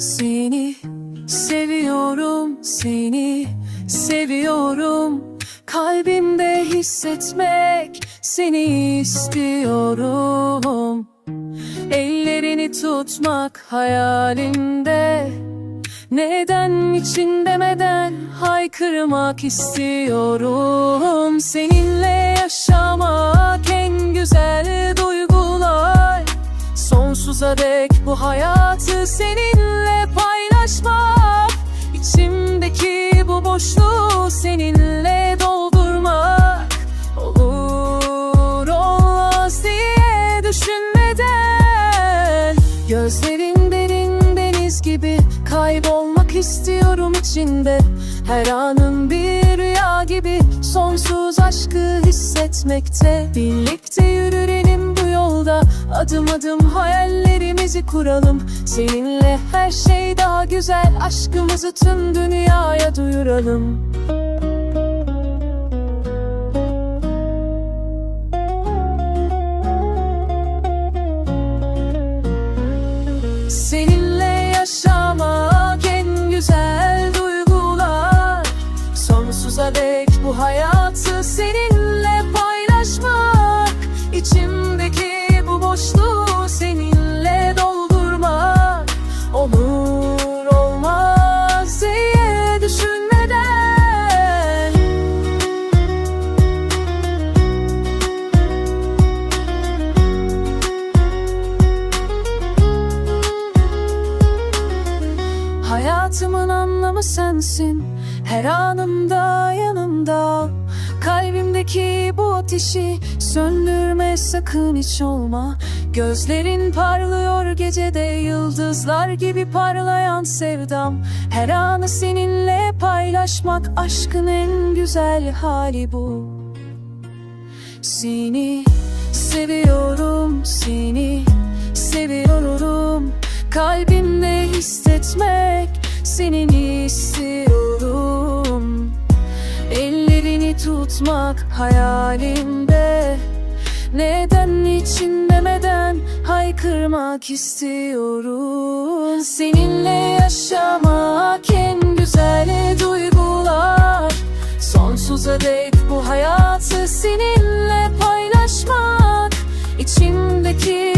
Seni seviyorum, seni seviyorum. Kalbimde hissetmek seni istiyorum. Ellerini tutmak hayalimde. Neden için demeden haykırmak istiyorum. Seninle yaşamak en güzel duygular. Sonsuza dek bu hayatı seninle paylaşmak İçimdeki bu boşluğu seninle doldurmak Olur olmaz diye düşünmeden. Gözlerin derin deniz gibi kaybolmak istiyorum içinde. Her anın bir rüya gibi sonsuz aşkı hissetmekte. Birlikte bu yolda adım adım hayallerimizi kuralım. Seninle her şey daha güzel aşkımızı tüm dünyaya duyuralım. Seninle yaşamak en güzel duygular. Sonsuza dek bu hayatı Hayatımın anlamı sensin. Her anımda yanımda Kalbimdeki bu ateşi Söndürme sakın hiç olma. Gözlerin parlıyor gecede Yıldızlar gibi parlayan sevdam. Her anı seninle paylaşmak Aşkın en güzel hali bu. Seni seviyorum hissetmek senin istiyorum Ellerini tutmak hayalimde. Neden için demeden haykırmak istiyorum Seninle yaşamak en güzel duygular. Sonsuza dek bu hayatı seninle paylaşmak İçimdeki